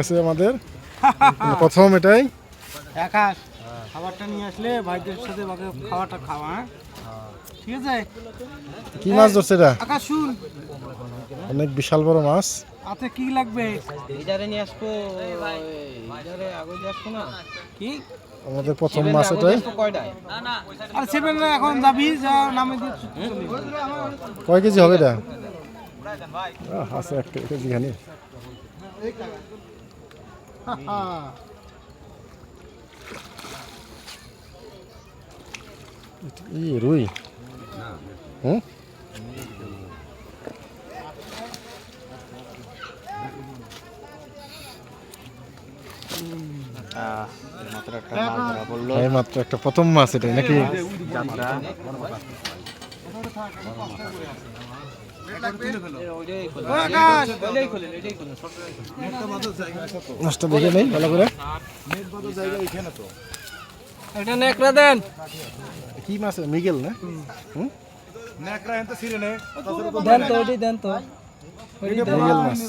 আছে আমাদের। প্রথম এটাই। আকাশ খাবারটা নিয়ে আসলে ভাইদের সাথে বাকি খাবারটা খাওয়া হ্যাঁ? ঠিক আছে? কি মাছ ধরছে এটা? আকাশ শুন। অনেক বিশাল বড় মাছ। আতে কি লাগবে? ইজারে নিয়ে আসব ইজারে আগে আসব না? কি? আমাদের প্রথম মাছ এটাই। আর সেভেন এখন যাবি যা নামে কয় কেজি হবে এটা? আছে এক কেজি খানি। ই রুই হুম এই মাত্র একটা প্রথম মাছ এটাই নাকি আকাশ! বুঝে নেই ভালো করে। এটা নেকড়া দেন। কি মাছ? মিগেল না? হুম। দেন তো ওটি দেন তো। মিগেল মাছ।